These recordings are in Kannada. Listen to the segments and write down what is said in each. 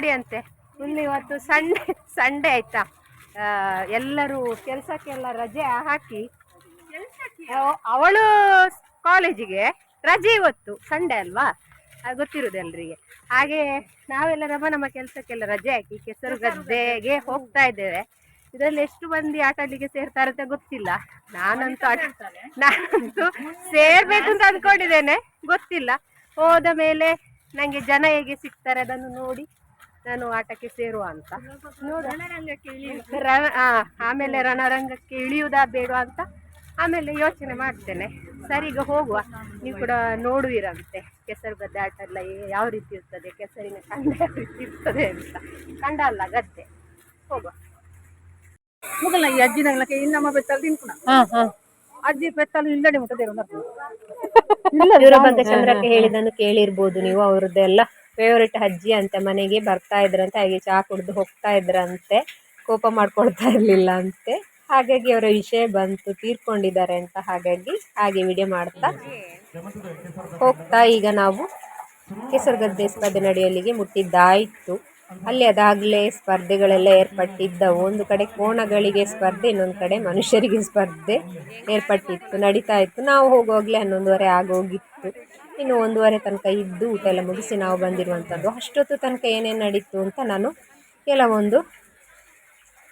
ನೋಡಿ ಅಂತೆ ಇಲ್ಲಿ ಇವತ್ತು ಸಂಡೆ ಸಂಡೆ ಆಯ್ತಾ? ಎಲ್ಲರೂ ಕೆಲಸಕ್ಕೆಲ್ಲ ರಜೆ ಹಾಕಿ ಅವ- ಅವಳು ಕಾಲೇಜಿಗೆ ರಜೆ ಇವತ್ತು ಸಂಡೆ ಅಲ್ವಾ? ಗೊತ್ತಿರೋದು ಹಾಗೆ ನಾವೆಲ್ಲ ನಮ್ಮ ನಮ್ಮ ಕೆಲಸಕ್ಕೆಲ್ಲ ರಜೆ ಹಾಕಿ, ಕೆಸರು ಗದ್ದೆಗೆ ಹೋಗ್ತಾ ಇದ್ದೇವೆ. ಇದರಲ್ಲಿ ಎಷ್ಟು ಮಂದಿ ಆಟ ಸೇರ್ತಾರೆ ಅಂತ ಗೊತ್ತಿಲ್ಲ. ನಾನಂತೂ ಆಟ, ನಾನಂತೂ ಸೇರ್ಬೇಕು ಅಂತ ಅಂದ್ಕೊಂಡಿದ್ದೇನೆ. ಗೊತ್ತಿಲ್ಲ. ಹೋದ ಮೇಲೆ ನನಗೆ ಜನ ಹೇಗೆ ಸಿಗ್ತಾರೆ ಅದನ್ನು ನೋಡಿ ನಾನು ಆಟಕ್ಕೆ ಸೇರುವ ಅಂತ. ನೋಡುವ. ರ- ಆ, ಆಮೇಲೆ ರಣರಂಗಕ್ಕೆ ಇಳಿಯುವುದಾ ಬೇಡ ಅಂತ ಆಮೇಲೆ ಯೋಚನೆ ಮಾಡ್ತೇನೆ. ಸರಿ ಈಗ ಹೋಗುವ. ನೀವು ಕೂಡ ನೋಡುವಿರಂತೆ. ಕೆಸರು ಗದ್ದೆ ಆಟ ಎಲ್ಲ ಯಾವ ರೀತಿ ಇರ್ತದೆ? ಕೆಸರಿನ ಕಂಡ ಯಾವ ರೀತಿ ಇರ್ತದೆ ಅಂತ. ಕಂಡ ಅಲ್ಲ ಗದ್ದೆ. ಹೋಗುವ. ಮುಗಲ್ಲ ಈ ಅಜ್ಜಿ ನಂಗೆ ಇನ್ನಮ್ಮ ಬೆತ್ತಲ್ಲಿ ತಿನ್ಕುಣ ಅಜ್ಜಿ ಬೆತ್ತಲು ಇಲ್ಲಡೆ ಮುಟ್ಟದೇ ಇವರ ಬಗ್ಗೆ ಚಂದ್ರಕ್ಕೆ ಹೇಳಿದ್ದನ್ನು ಕೇಳಿರ್ಬೋದು ನೀವು ಅವ್ರದ್ದೆಲ್ಲ. ಫೇವರೆಟ್ ಅಜ್ಜಿ ಅಂತ, ಮನೆಗೆ ಬರ್ತಾ ಇದ್ರಂತೆ, ಹಾಗೆ ಚಹಾ ಕುಡಿದು ಹೋಗ್ತಾ ಇದ್ರಂತೆ, ಕೋಪ ಮಾಡ್ಕೊಳ್ತಾ ಇರಲಿಲ್ಲ ಅಂತೆ. ಹಾಗಾಗಿ ಅವರ ವಿಷಯ ಬಂತು, ತೀರ್ಕೊಂಡಿದ್ದಾರೆ ಅಂತ ಹಾಗಾಗಿ ಹಾಗೆ ವಿಡಿಯೋ ಮಾಡ್ತಾ ಹೋಗ್ತಾ ಈಗ ನಾವು ಕೆಸರುಗದ್ದೆ ಸ್ಪರ್ಧೆ ನಡೆಯಲಿಗೆ ಮುಟ್ಟಿದ್ದಾಯಿತು. ಅಲ್ಲಿ ಅದಾಗಲೇ ಸ್ಪರ್ಧೆಗಳೆಲ್ಲ ಏರ್ಪಟ್ಟಿದ್ದವು. ಒಂದು ಕಡೆ ಕೋಣಗಳಿಗೆ ಸ್ಪರ್ಧೆ, ಇನ್ನೊಂದು ಕಡೆ ಮನುಷ್ಯರಿಗೆ ಸ್ಪರ್ಧೆ ಏರ್ಪಟ್ಟಿತ್ತು, ನಡೀತಾ ಇತ್ತು. ನಾವು ಹೋಗುವಾಗಲೇ ಹನ್ನೊಂದುವರೆ ಆಗೋಗಿತ್ತು. ಇನ್ನು ಒಂದೂವರೆ ತನಕ ಇದ್ದು ಊಟ ಎಲ್ಲ ಮುಗಿಸಿ ನಾವು ಬಂದಿರುವಂಥದ್ದು. ಅಷ್ಟೊತ್ತು ತನಕ ಏನೇನು ನಡೀತು ಅಂತ ನಾನು ಕೆಲವೊಂದು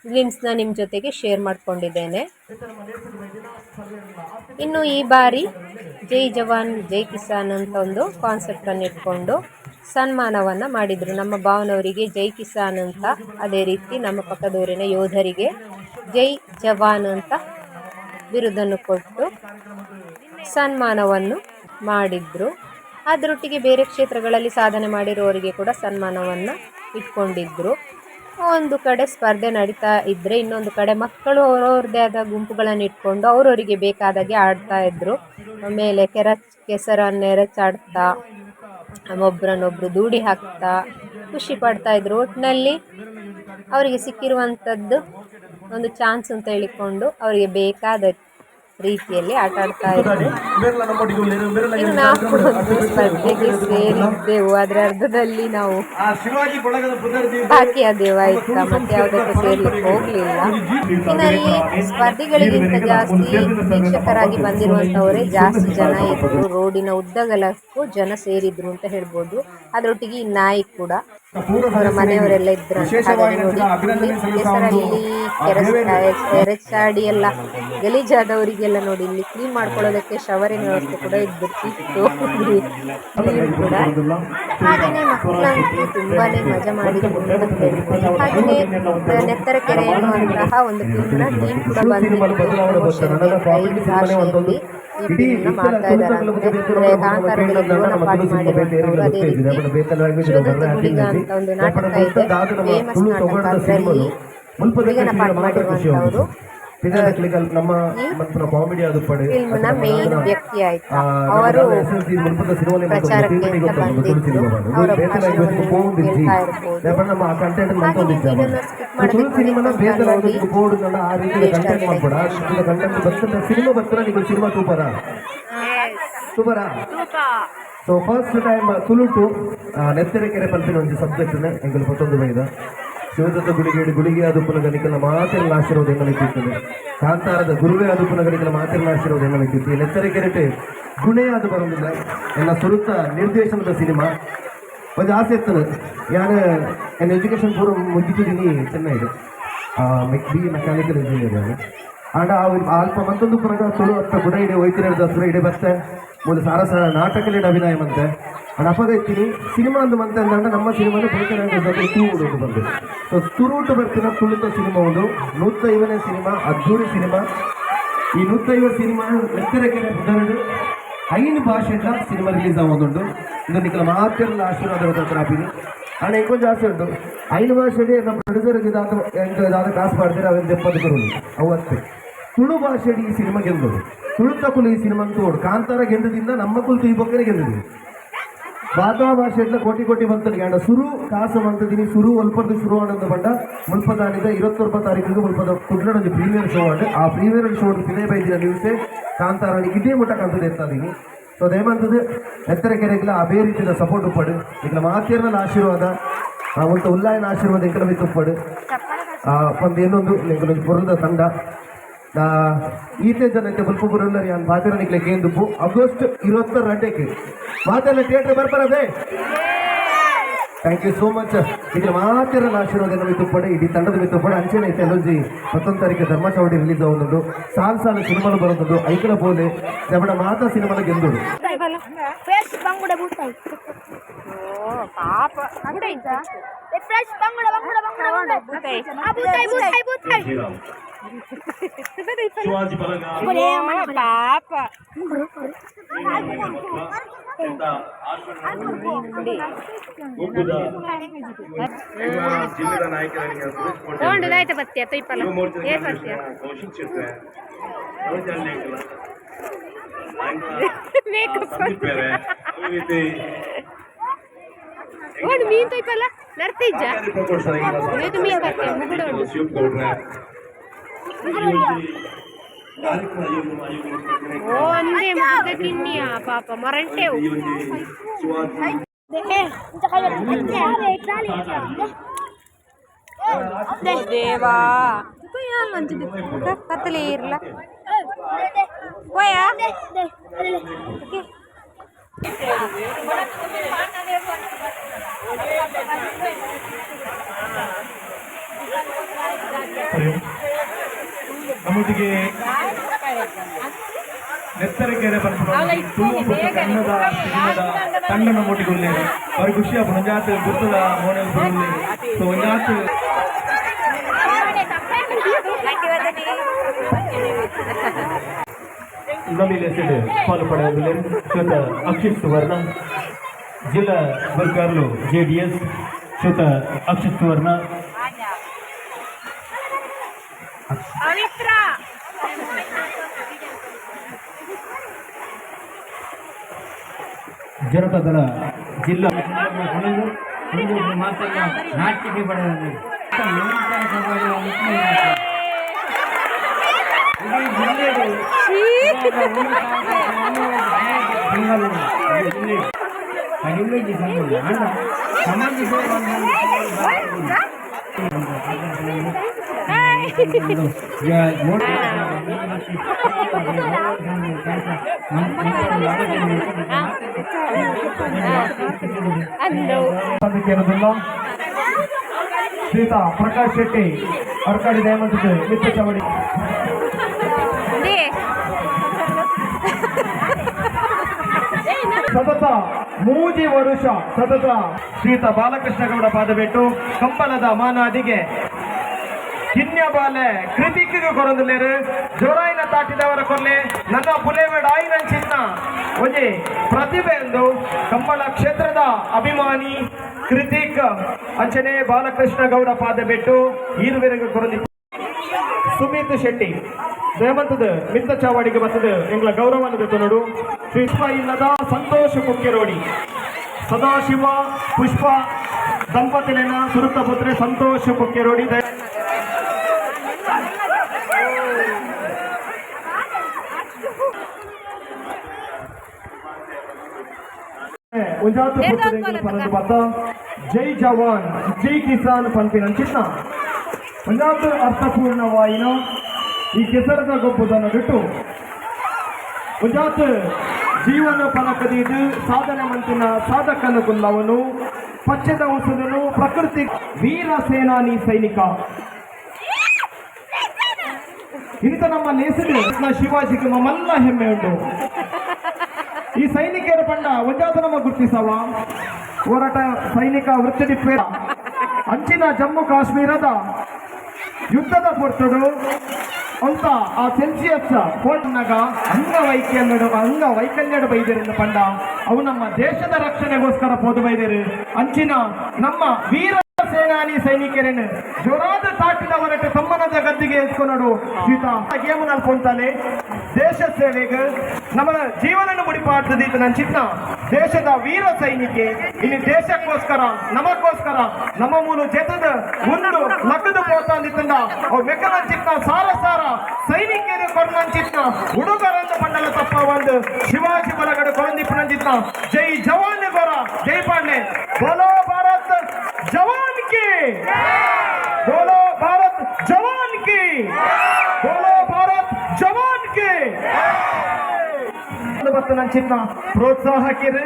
ಗ್ಲಿಮ್ಸ್ನ ನಿಮ್ಮ ಜೊತೆಗೆ ಶೇರ್ ಮಾಡಿಕೊಂಡಿದ್ದೇನೆ. ಇನ್ನು ಈ ಬಾರಿ ಜೈ ಜವಾನ್, ಜೈ ಕಿಸಾನ್ ಅಂತ ಒಂದು ಕಾನ್ಸೆಪ್ಟನ್ನು ಇಟ್ಕೊಂಡು ಸನ್ಮಾನವನ್ನು ಮಾಡಿದರು. ನಮ್ಮ ಭಾವನವರಿಗೆ ಜೈ ಕಿಸಾನ್ ಅಂತ ಅದೇ ರೀತಿ ನಮ್ಮ ಪಕ್ಕದೂರಿನ ಯೋಧರಿಗೆ ಜೈ ಜವಾನ್ ಅಂತ ಬಿರುದನ್ನು ಕೊಟ್ಟು ಸನ್ಮಾನವನ್ನು ಮಾಡಿದ್ರು. ಅದರೊಟ್ಟಿಗೆ ಬೇರೆ ಕ್ಷೇತ್ರಗಳಲ್ಲಿ ಸಾಧನೆ ಮಾಡಿರೋರಿಗೆ ಕೂಡ ಸನ್ಮಾನವನ್ನು ಇಟ್ಕೊಂಡಿದ್ರು. ಒಂದು ಕಡೆ ಸ್ಪರ್ಧೆ ನಡೀತಾ ಇದ್ದರೆ ಇನ್ನೊಂದು ಕಡೆ ಮಕ್ಕಳು ಅವ್ರವ್ರದ್ದೇ ಆದ ಗುಂಪುಗಳನ್ನು ಇಟ್ಕೊಂಡು ಅವರವರಿಗೆ ಬೇಕಾದಾಗೆ ಆಡ್ತಾ ಇದ್ದರು ಆಮೇಲೆ ಕೆರ, ಕೆಸರನ್ನು ಎರಚಾಡ್ತಾ, ಒಬ್ರನ್ನೊಬ್ರು ದೂಡಿ ಹಾಕ್ತಾ ಖುಷಿ ಪಡ್ತಾ ಇದ್ರು. ಒಟ್ಟಿನಲ್ಲಿ ಅವರಿಗೆ ಸಿಕ್ಕಿರುವಂಥದ್ದು ಒಂದು ಚಾನ್ಸ್ ಅಂತ ಹೇಳಿಕೊಂಡು ಅವರಿಗೆ ಬೇಕಾದ ರೀತಿಯಲ್ಲಿ ಆಟ ಆಡ್ತಾ ಇನ್ನು ನಾವು ಒಂದು ಸ್ಪರ್ಧೆಗೆ ಸೇರಿದ್ದೆವು. ಅದರ ಅರ್ಧದಲ್ಲಿ ನಾವು ಬಾಕಿ ಆಯ್ತಾ ಮತ್ತೆ ಯಾವುದಕ್ಕೂ ಸೇರ್ಲಿಕ್ಕೆ ಹೋಗ್ಲಿಲ್ಲ. ಇದರಲ್ಲಿ ಸ್ಪರ್ಧಿಗಳಿಗಿಂತ ಜಾಸ್ತಿ ಶಿಕ್ಷಕರಾಗಿ ಬಂದಿರುವಂತವರೇ ಜಾಸ್ತಿ ಜನ ಇದ್ರು ರೋಡಿನ ಉದ್ದಗಲಕ್ಕೂ ಜನ ಸೇರಿದ್ರು ಅಂತ ಹೇಳ್ಬೋದು. ಅದರೊಟ್ಟಿಗೆ ಈ ನಾಯಿ ಕೂಡ ಅವರ ಮನೆಯವರೆಲ್ಲ ಇದ್ರು ನೋಡಿ. ಇಲ್ಲಿ ಕೆರೆಚಾಡಿ ಎಲ್ಲ ಗಲೀಜಾದವರಿಗೆಲ್ಲ ನೋಡಿ ಇಲ್ಲಿ ಕ್ಲೀನ್ ಮಾಡ್ಕೊಳ್ಳೋದಕ್ಕೆ ಶವರಿನ ವ್ಯವಸ್ಥೆ ಕೂಡ ಇದ್ದು ಇತ್ತು ಇಲ್ಲಿ ಕೂಡ ಹಾಗೆಯೇ ಮಕ್ಕಳಂತೂ ತುಂಬಾನೇ ಮಜಾ ಮಾಡಿ ಹಾಗೆ ಹಾಗೆಯೇ ನೆತ್ತರ ಕೆರೆ ಎನ್ನುವಂತಹ ಒಂದು ಫಿಲ್ಮ್ನ ಟೀಮ್ ಕೂಡ ಬಂದಿತ್ತು. ಪ್ರಮೋಷನ್ಗೆ ಐದು ಭಾಷೆಯಲ್ಲಿ ಫಿಲ್ಮ್ನ ಮಾಡ್ತಾ ಇದ್ದಾರೆ ಅಂತ ಒಂದು ನಾಟಕ ಇದೆ. ಫೇಮಸ್ ನಾಟಕ ಅದರಲ್ಲಿ ಹುಡುಗನ ಪಾಠ ಮಾಡಿರುವಂಥವ್ರು ನಮ್ಮ ಮಂತ್ರ ಕಾಮಿಡಿ ಅದು ಪಡೆ. ಫಿಲ್ಮ್ನ ಮೇನ್ ವ್ಯಕ್ತಿ ಆಯ್ತಾ. ಅವರು ಪ್ರಚಾರಕ್ಕೆ ಅಂತ ಬಂದಿದ್ರು ಅವರ ಭಾಷಣವನ್ನು ಕೇಳ್ತಾ ಇರ್ಬೋದು. ನಮ್ಮ ಆ ಕಂಟೆಂಟ್ ಬೋರ್ಡ್ ಆ ರೀತಿ ಕಂಟೆಂಟ್ ಮಾಡ್ಬೇಡ. ಕಂಟೆಂಟ್ ಸಿನಿಮಾ ಬರ್ತಾರ ನೀವು ಸಿನಿಮಾ ಸೂಪರ? ಸೂಪರಾ? ಸೊ ಫಸ್ಟ್ ಟೈಮ್ ತುಳುಟು ನೆತ್ತರೆಕೆರೆ ಪಲ್ಪಿನ ಒಂದು ಸಬ್ಜೆಕ್ಟ್ ಎಂಗಲ್ ಮತ್ತೊಂದು ಬೈದ ಶಿವದತ್ತ ಗುಡಿಗೇಡಿ ಗುಡಿಗೆ ಅದು ಗಣಿಕಲ ಮಾತಿನ ಆಶೀರ್ವಾದ ಎಂಗಲಿಕ್ಕಿರ್ತದೆ ಕಾಂತಾರದ ಗುರುವೇ ಅದು ಗಣಿಕಲ ಮಾತಿನ ಆಶೀರ್ವಾದ ಎಂಗಲಿಕ್ಕಿತ್ತು ಕೆರೆಟೆ ಗುಣೇ ಅದು ಬರೋದಿಲ್ಲ. ಎಲ್ಲ ಸುರುತ್ತ ನಿರ್ದೇಶನದ ಸಿನಿಮಾ. ಒಂದು ಆಸೆ ಇರ್ತದೆ. ಯಾರು, ನನ್ನ ಎಜುಕೇಶನ್ ಪೂರ್ವ ಮುಗಿತಿದ್ದೀನಿ ಚೆನ್ನೈದು ಬಿ ಮೆಕ್ಯಾನಿಕಲ್ ಇಂಜಿನಿಯರ್ ಆಂಡ ಅಲ್ಪ ಮತ್ತೊಂದು ಪುರಗ ತುಳು ಅತ್ತ ಬುಡ ಇಡೆ ಒಯ್ತಿರ ದಸರ ಇಡೆ ಬತ್ತೆ ಮೂಲ ಸಾರಸ ನಾಟಕಲಿಡ ಅಭಿನಯ ಮಂತೆ ಆಂಡ ಅಪದ ಸಿನಿಮಾ ಅಂದು ಮಂತೆ ಅಂದಂಡ ನಮ್ಮ ಸಿನಿಮಾನ ಬೇಕಾದ ಜೊತೆ ತೂ ಉಡುದು ಬಂದು ಸೊ ತುರುಟು ಬರ್ತಿನ ತುಳಿತ ಸಿನಿಮಾ ಒಂದು. ನೂತ್ತ ಐವನೇ ಸಿನಿಮಾ ಅದ್ದೂರಿ ಸಿನಿಮಾ. ಈ ನೂತ್ತ ಐವ ಸಿನಿಮಾ ಎತ್ತರಕ್ಕೆ ಬುಧರಡು ಐನು ಭಾಷೆ ಸಿನಿಮಾ ರಿಲೀಸ್ ಆಗೋದುಂಟು. ಇದು ನಿಖಲ ಮಾತ್ರ ಆಶೀರ್ವಾದ ಹತ್ರ ಆಪಿನಿ ಆಣ ಇಂಕೊಂಚ ಉಂಟು. ಐನು ಭಾಷೆಯಲ್ಲಿ ನಮ್ಮ ಪ್ರೊಡ್ಯೂಸರ್ಗೆ ಎಂಟು ಇದಾದ ಕಾಸು ಮಾಡ್ತಾರೆ ಅವ್ರಿಗೆ ಎಪ್ಪತ್ತು ಬರುವುದು ಅವತ್ತು. ತುಳು ಭಾಷೆಯಲ್ಲಿ ಈ ಸಿನಿಮಾ ಗೆಲ್ಲೋದು ತುಳು ತಕುಲು ಈ ಸಿನಿಮಾ ತೋಡು ಕಾಂತಾರ ಗೆದ್ದದಿಂದ ನಮ್ಮ ಕುಲ್ತು ಈ ಬೊಕ್ಕನೆ ಗೆಲ್ಲದು ಬಾತಾ ಭಾಷೆಯಿಂದ ಕೋಟಿ ಕೋಟಿ ಬಂತಲ್ಲಿ ಗ್ಯಾಂಡ ಸುರು ಕಾಸು ಬಂತದಿನಿ ಸುರು ಒಲ್ಪದ್ದು ಶುರು ಆನಂದ ಬಂಡ. ಮುಲ್ಪದಾನಿದ ಇರತ್ತೊಂಬತ್ತು ತಾರೀಕಿಗೆ ಮುಲ್ಪದ ಕುಡ್ಲಡೊಂದು ಪ್ರೀಮಿಯರ್ ಶೋ ಆಂಡ್ ಆ ಪ್ರೀಮಿಯರ್ ಶೋ ತಿನೇ ಬೈದಿನ ನ್ಯೂಸೆ ಕಾಂತಾರಾಣಿ ಇದೇ ಮುಟ್ಟ ಕಂತದ ಎತ್ತಾದೀನಿ ಸೊ ದಯಮಂತದ್ದು ಎತ್ತರ ಕೆರೆಗಿಲ್ಲ ಅದೇ ರೀತಿಯ ಸಪೋರ್ಟ್ ಪಡು ಈಗ ಮಾತೇರ್ನಲ್ಲಿ ಆಶೀರ್ವಾದ ಆ, ಒಂದು ಉಲ್ಲಾಯನ ಆಶೀರ್ವಾದ ಎಂಕಲ ತುಪ್ಪಡು ಆ, ಒಂದು ಇನ್ನೊಂದು ಎಂಕಲೊಂದು ಪೊರುದ ತಂಡ. ಈತೆ ಜನಕ್ಕೆ ಬಲ್ಪ ಬರುಲ್ಲರಿ ಯಾನ್ ಬಾತಿರ ನಿಕ್ಲೆ ಕೇಂದುಪ್ಪು ಆಗಸ್ಟ್ ಇರುವತ್ತರ ಗಂಟೆಗೆ. ಮಾತೆಲ್ಲ ಥಿಯೇಟರ್ ಬರ್ಬರದೆ ಥ್ಯಾಂಕ್ ಯು ಸೋ ಮಚ್ ಇಲ್ಲಿ ಮಾತಿರ ಆಶೀರ್ವಾದ ಮೀತು ಪಡೆ ಇಡೀ ತಂಡದ ಮೀತು ಪಡೆ ಅಂಚೆನೆ ಐತೆ ಅಲ್ಲೋಜಿ ಮತ್ತೊಂದು ತಾರೀಕು ಧರ್ಮಚಾವಡಿ ರಿಲೀಸ್ అవునుండు ಸಾಲ್ ಸಾಲ ಸಿನಿಮಾಲು ಬರೋದು ಐಕಲ ಪೋಲೆ ಜಬಡ ಮಾತ ಸಿನಿಮಾಲ ಗೆಂದುಡು ಪಾಪ ಎಂತ ಒಬ್ಬದ ನಿಮ್ಮ ಜಿಲ್ಲೆದ ನಾಯಕರಿಗೆ ಸುರೇಶ್ ಕೋಟೆ ತಗೊಂಡುದಾಯ್ತು ಬತ್ತಿ ಅತ್ತ ಇಪ್ಪಲ್ಲ ಯುವ ಮೋರ್ಚಾದ ಏ ಸತ್ಯ ಅಧ್ಯಕ್ಷ ಕೌಶಿಕ್ ಶೆಟ್ರೆ ನವಜಾಲ ಸಂದೀಪ್ ಬೇರೆ ಈ ರೀತಿ ಓಡು ಮೀನ್ ತೈಪಲ್ಲ ನರ್ತಿಜ್ಜ ಸರ್ಕಾರಿ ಪ್ರಕೋಷ್ಠರಿಗೆ ಇದು ಮೀನ್ ಕಟ್ಟಿ ಮುಗುಡು ಉಂಟು ಶಿವಗೌಡ್ರೆ ಕಾರ್ಯಕ್ರಮ ಆಯೋಗ ಓ ಅಂದೇ ಮುಗ್ದ ಕಿನ್ನಿಯ ಪಾಪ ಮರಂಟೆವು ಈ ಒಂದು ಶಿವಾಜಿ ಏ ಇಂತ ಕೈ ಅದೇ ಟ್ರಾಲಿ ದೇವಾ ಕತ್ತಲೆ ಇರ್ಲ ಹೋಯಾ ನಮ್ಮೊಟ್ಟಿಗೆ ನೆತ್ತರಕೆರೆ ತುಳುಪುಟ್ಟ ಕನ್ನಡ ಅವ್ರ ಖುಷಿಯ ಒಂಜಾತ್ ಗುರ್ತದ ಮೋನೆ ಉಳ್ಳೇರು ಸೊ ಒಂಜಾತ್ ನಮಗೆ ಹೆಸರು ಪಾಲು ಪಡೆಯುವುದಿಲ್ಲ ಶ್ವೇತ ಅಕ್ಷಿತ್ ಸುವರ್ಣ ಜಿಲ್ಲಾ ಸರ್ಕಾರಲು JDS D S Shwetha Akshith Suvarna Janata Dal ಜಿಲ್ಲಾ ನಾಟ್ಯಕ್ಕೆ ಪಡೆಯುವುದು ಅಂದವು ಅದಕ್ಕೆ ಇರೋದಿಲ್ಲ ಶ್ರೀತಾ ಪ್ರಕಾಶ್ ಶೆಟ್ಟಿ ಅರ್ಕಾಡಿ ಸತತ ಮೂಜಿ ವರುಷ ಸತತ ಶ್ರೀತ ಬಾಲಕೃಷ್ಣ ಗೌಡ ಕಂಬಲದ ಮಾನಾದಿಗೆ ಕಿನ್ಯ ಬಾಲೆ ಕೃತಿಕಿಗೆ ಕೊರೊಂದುಲ್ಲೆರ್ ಜೋರಾಯಿನ ತಾಟಿದವರ ಕೊರ್ಲೆ. ನನ್ನ ಪುಲೇಬೇಡ ಆಯಿನ ಚಿನ್ನ. ಒಂಜಿ ಪ್ರತಿಭೆ ಎಂದು ಕಂಬಳ ಕ್ಷೇತ್ರದ ಅಭಿಮಾನಿ ಕೃತಿಕ್ ಅಂಚನೆ ಬಾಲಕೃಷ್ಣ ಗೌಡ ಬೆಟ್ಟು ಈರುವೆರೆಗೆ ಕೊರೊಂದಿ ಸುಮಿತ್ ಶೆಟ್ಟಿ. ದೇವಂತದ ಮಿತ್ತ ಚಾವಾಡಿಗೆ ಬರ್ತದ ಎಂಗ್ಲ ಗೌರವವನ್ನು ನೋಡು ಪುಷ್ಪ ಇಲ್ಲದ ಸಂತೋಷ ಕುಕ್ಕೆರೋಡಿ ಸದಾಶಿವ ಪುಷ್ಪ ದಂಪತಿನ ಸುರುತ ಪುತ್ರೆ ಸಂತೋಷ ಕುಕ್ಕೆರೋಡಿ ಪನಂದು ಜೈ ಜವಾನ್ ಜೈ ಕಿಸಾನ್ ಪಂಪಿನ ಚಿನ್ನ. ಅರ್ಥಪೂರ್ಣ ಅರ್ಥಪೂರ್ಣವಾಯಿನ ಈ ಕೆಸರದ ಗೊಬ್ಬುದನ್ನು ಬಿಟ್ಟು. ಒಂದಾತು ಜೀವನ ಫಲಕದಿದು ಸಾಧನೆ ಮಂತಿನ ಸಾಧಕನ ಗುಲ್ಲವನು ಪಚ್ಚದ ಉಸುದನು ಪ್ರಕೃತಿ ವೀರ ಸೇನಾನಿ ಸೈನಿಕ. ಇಂಥ ನಮ್ಮ ನೇಸರು ಶಿವಾಜಿಗೆ ನಮ್ಮೆಲ್ಲ ಹೆಮ್ಮೆ ಉಂಟು. ಈ ಸೈನಿಕರ ಪಂಡ ಒಂದಾತ ನಮ್ಮ ಗುರುತಿಸವ? ಹೋರಾಟ ಸೈನಿಕ ವೃತ್ತಿ ಅಂಚಿನ ಜಮ್ಮು ಕಾಶ್ಮೀರದ ಯುದ್ಧದ ಪೊರ್ತಡು. ಅಂತ ಆ ಸೆಲ್ಸಿಯಸ್ ಫೋರ್ಟ್ನಾಗ ಅಂಗವೈಕಲ್ಯದ ಅಂಗವೈಕಲ್ಯದ ಬೈದಿರಿಂದ ಪಂಡ. ಅವು ನಮ್ಮ ದೇಶದ ರಕ್ಷಣೆಗೋಸ್ಕರ ಪೋದು ಬೈದಿರು. ಅಂಚಿನ ನಮ್ಮ ವೀರ ಸೇನಾನಿ ಸೈನಿಕರನ್ನು ಜೋರಾದ పోరాటిన వరకు సమ్మనద గద్దెకి వేసుకున్నాడు ఈత ఏమని ದೇಶ ಸೇವೆಗೆ ನಮ್ಮ ಜೀವನವನ್ನು ಮುಡಿಪಾಡ್ತದೆ ಇದು ನನ್ನ ದೇಶದ ವೀರ ಸೈನಿಕೆ. ಇಲ್ಲಿ ದೇಶಕ್ಕೋಸ್ಕರ, ನಮಗೋಸ್ಕರ, ನಮ್ಮ ಮೂಲ ಜತದ ಉಂಡು ಲಗ್ಗದ ಪೋತಾಂದಿತ್ತಂಡ ಅವ್ರು ಮೆಕ್ಕನ ಚಿತ್ತ ಸಾರ ಸಾರ ಸೈನಿಕರು ಕೊಡನ ಚಿನ್ನ. ಹುಡುಗರಂದು ಮಂಡಲ ತಪ್ಪ ಒಂದು ಶಿವಾಜಿ ಬಲಗಡೆ ಕೊರಂದಿಪ್ಪನ ಚಿನ್ನ. ಜೈ ಜವಾನ್ ಬರ ಜೈ ಪಾಂಡೆ. ಬೋಲೋ ಭಾರತ್ ಜವಾನ್ ಕಿ. ಬೋಲೋ जवान की बोलो भारत जवान की ಬರ್ತನ ಚಿನ್ನ ಪ್ರೋತ್ಸಾಹಕಿರು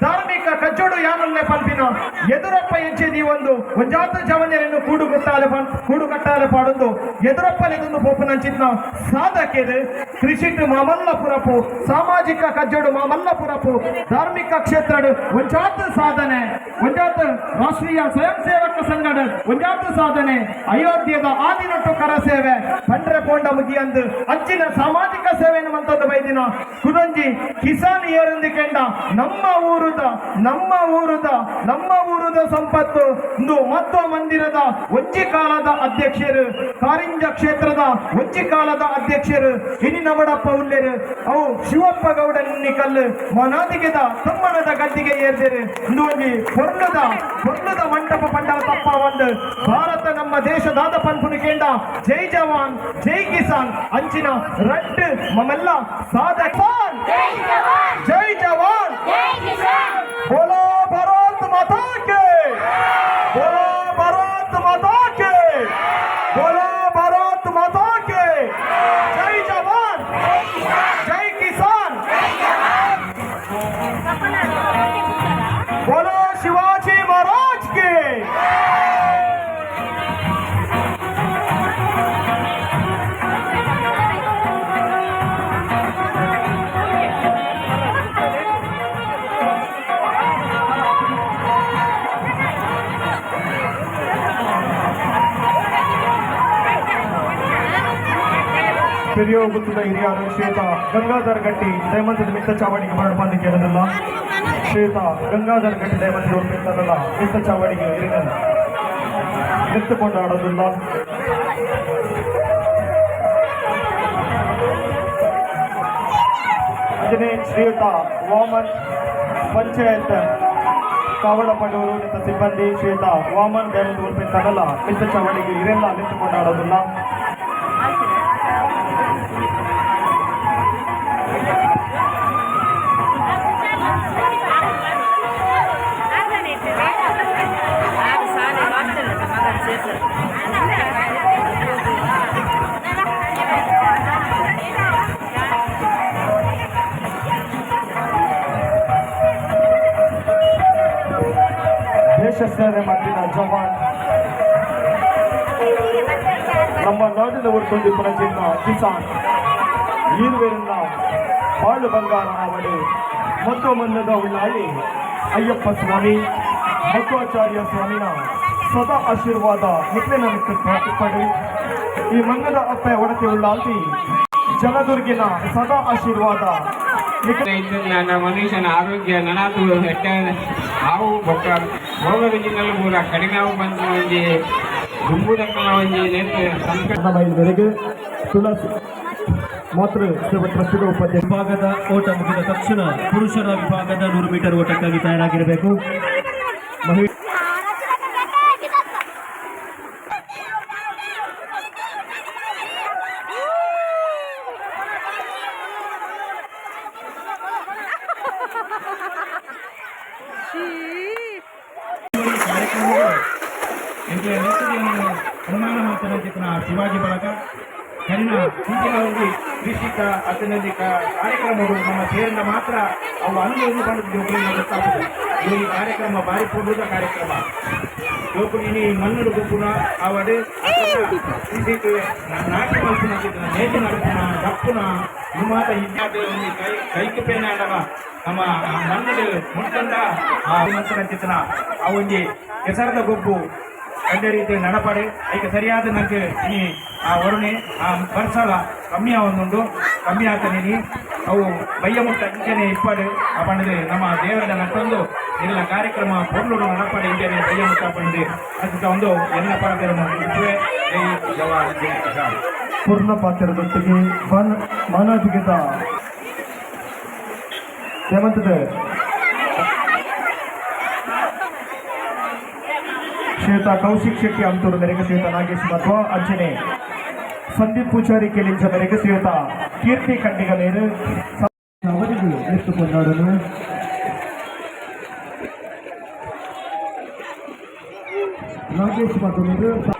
ಧಾರ್ಮಿಕ ಕಜ್ಜೋಡು ಯಾನಲ್ಲೇ ಪಲ್ಪಿನ ಎದುರಪ್ಪ ಎಂಚೆದಿ ಒಂದು ಒಂಜಾತ ಜವನ್ಯರನ್ನು ಕೂಡು ಕಟ್ಟಾಲೆ ಪಂ- ಕೂಡು ಕಟ್ಟಾಲೆ ಪಾಡೊಂದು ಎದುರಪ್ಪಲೆದೊಂದು ಪೋಪನ ಚಿನ್ನ ಸಾಧಕಿರು ಕೃಷಿಟ್ ಮಾಮಲ್ಲಪುರಪು, ಸಾಮಾಜಿಕ ಕಜ್ಜಡು ಮಾಮಲ್ಲಪುರಪು, ಧಾರ್ಮಿಕ ಕ್ಷೇತ್ರಡು ಒಂಜಾತ ಸಾಧನೆ, ಒಂಜಾತ ರಾಷ್ಟ್ರೀಯ ಸ್ವಯಂ ಸೇವಕ ಸಂಘಡ ಒಂಜಾತ ಸಾಧನೆ, ಅಯೋಧ್ಯದ ಆದಿನಟ್ಟು ಕರ ಸೇವೆ ಪಂಡ್ರೆ ಪೋಂಡ ಮುಗಿಯಂದು ಅಂಚಿನ ಸಾಮಾಜಿಕ ಸೇವೆ ಅನ್ನುವಂಥದ್ದು ಬೈದಿನ ಕುದಂಜಿ ಕಿಸಾನ್ ಏರಂದು ಕೆಂಡ, ನಮ್ಮ ಊರುದ ನಮ್ಮ ಊರುದ, ನಮ್ಮ ಸಂಪತ್ತು. ಇಂದು ಮತ್ತು ಮಂದಿರದ ಕಾಲದ ಅಧ್ಯಕ್ಷರು ಕಾರಿಂಜ ಕ್ಷೇತ್ರದ ಕಾಲದ ಅಧ್ಯಕ್ಷರು ಹಿನಿ ನಮಡಪ್ಪ ಉಳ್ಳೇರು ಅವು ಶಿವಪ್ಪ ಗೌಡನ ಕಲ್ಲು ಮನಾದಿಗೆದ ತಮ್ಮನದ ಗದ್ದಿಗೆ ಏರ್ದೇರು. ಇಂದು ಒಂಜಿ ಪೊರ್ಲದ ಪೊರ್ಲದ ಮಂಟಪ ಪಂಡಲ ತಪ್ಪ ಒಂದು ಭಾರತ ನಮ್ಮ ದೇಶದಾದ ಪನ್ಪುನಿ ಕೇಂದ್ರ ಜೈ ಜವಾನ್ ಜೈ ಕಿಸಾನ್ ಅಂಚಿನ ರಟ್ ಮಮೆಲ್ಲ ಸಾಧಕ. ಜೈ ಜವಾನ್! ಬೋಲೋ ಬರೋ! ಹಿರಿಯ ಗುತ್ತದ ಹಿರಿಯರು ಶ್ವೇತ ಗಂಗಾಧರ್ ಗಟ್ಟಿ ದಯಮಂತದ ಮಿತ್ತ ಚಾವಡಿಗೆ ಬರಬಂದು ಇರೋದಿಲ್ಲ. ಶ್ವೇತ ಗಂಗಾಧರ್ ಗಟ್ಟಿ ಡೈಮಂಡ್ ಮಿತ್ತದಲ್ಲ ಮಿತ್ತ ಚಾವಡಿಗೆ ಇರಲಿಲ್ಲ ನಿಂತುಕೊಂಡು ಆಡೋದಿಲ್ಲ. ಅಂಜನೇ ಶ್ರೀಯುತ ವಾಮನ್ ಪಂಚಾಯತ್ ಕಾವಡ ಪಡೂರು ನಿಂತ ಸಿಬ್ಬಂದಿ, ಶ್ವೇತ, ವಾಮನ್ ದಯಮಂತ ಉಲ್ಪಿತ್ತದಲ್ಲ ಮಿತ್ತ ಚಾವಡಿಗೆ ಇರೆಲ್ಲ ನಿಂತುಕೊಂಡು ಆಡೋದಿಲ್ಲ. ಸೇವೆ ಮಾಡಿದ ಜವಾನ್. ನಮ್ಮ ನಾಡಿನ ಒಂದು ಪುನಚಿನ್ನ ಕಿಸಾನ್ ಈರುವೆರಿನ ಬಾಳು ಬಂಗಾರ ಅವಳಿ ಮತ್ತು ಮನ್ನದ ಉಳ್ಳಾಳಿ ಅಯ್ಯಪ್ಪ ಸ್ವಾಮಿ, ಮಧ್ವಾಚಾರ್ಯ ಸ್ವಾಮಿನ ಸದಾ ಆಶೀರ್ವಾದ ನಿಕ್ಲಿನ ಪಡಿ ಈ ಮನ್ನದ ಅಪ್ಪೆ ಒಡತಿ ಉಳ್ಳಾಲ್ತಿ ಜನದುರ್ಗಿನ ಸದಾ ಆಶೀರ್ವಾದ ನನ್ನ ಮನುಷ್ಯನ ಆರೋಗ್ಯ ನನಾತು ಹೆಟ್ಟ ಹಾವು ಬೊಕ್ಕ ರೋಗರುಜಿನಲ್ಲ ಪೂರ ಕಡಿಮೆ ಆವು ಬಂದು ಒಂಜಿ ದುಂಬುದಕ್ಕಲ ಒಂಜಿ ನೆಟ್ಟು ಸಂಕಟ ಮೇರೆಗೆ ತುಳಸಿ ಮಾತೃ ಸೇವಾ ಟ್ರಸ್ಟಿನ ವಿಭಾಗದ ಓಟ ಮುಗಿದ ತಕ್ಷಣ ಪುರುಷರ ವಿಭಾಗದ ನೂರು ಮೀಟರ್ ಓಟಕ್ಕಾಗಿ ತಯಾರಾಗಿರಬೇಕು. ಮಹಿಳಾ ಎಂಟು ನೆತ್ತಿಗೆಯನ್ನು ಅನುಮಾನ ಮಾಡ್ತಾರಂತಿನ ಶಿವಾಜಿ ಬಳಗ ಕರಿನ ಹಿಂದಿನ ಒಂದು ಕೃಷಿಕ ಅತನಲ್ಲಿ ಕಾರ್ಯಕ್ರಮಗಳು ನಮ್ಮ ಸೇರಿಂದ ಮಾತ್ರ ಅವು ಅನುಭವ ಕಂಡು ಗೊತ್ತಾಗ್ತದೆ ಈ ಕಾರ್ಯಕ್ರಮ ಬಾರಿ ಪೂರ್ವದ ಕಾರ್ಯಕ್ರಮ. ಜೋಕುನಿ ಮನ್ನಡು ಗುಂಪುನ ಅವಡೆ ನಾಟಿ ಮನಸ್ಸಿನ ನೇತಿ ನಡುಪುನ ದಪ್ಪುನ ನಿಮ್ಮಾತ ಇತ್ಯಾದಿ ಒಂದು ಕೈ ಕೈಕು ಪೇನ ಆಡವ ನಮ್ಮ ಮನ್ನಡು ಮುಂಟಂಡ ಆ ನಂತರ ಚಿತ್ರ ಆ ಹೆಸರದ ಗೊಬ್ಬು ಅದೇ ರೀತಿ ನಡಪಡೆ. ಸರಿಯಾದ ನಂಗೆ ಈ ಆ ವರುಣೆ, ಆ ಬರ್ಸಲ ಕಮ್ಮಿ ಆವೊಂದುಂಡು ಕಮ್ಮಿ ಆಗ್ತಾನೆ ಅವು ಬಯ್ಯ ಮುಟ್ಟ ಇಂಚನೆ ಇಪ್ಪಡು. ಅಪಂಡದು ನಮ್ಮ ದೇವರ ನಟ್ಟೊಂದು ಎಲ್ಲ ಕಾರ್ಯಕ್ರಮ ಪೊರ್ಲುಡು ನಡಪಡೆ ಇಂಚನೆ ಬಯ್ಯ ಮುಟ್ಟ ಅದಕ್ಕೆ ಒಂದು ಎಲ್ಲ ಜೈ ಕಿಸಾನ್. ಪೂರ್ಣ ಪಾತ್ರದೊಟ್ಟಿಗೆ ಮಾನ ಮಾನವಿಕತ ಹೇಮಂತದ ಶ್ವೇತಾ ಕೌಶಿಕ್ ಶೆಟ್ಟಿ ಅಂತೂರು ಮೇರೆಗೆ ಶ್ವೇತ ನಾಗೇಶ್ ಮಧ್ವ ಅಂಜನೆ. ಸಂದೀಪ್ ಪೂಜಾರಿ ಕೆಲಿಂಚ ಮೇರೆಗೆ ಶ್ವೇತ. ಕೀರ್ತಿ ಎಷ್ಟು ಕೊಂಡಾಡಲು ನಾಗೇಶ್ ಮತ್ತು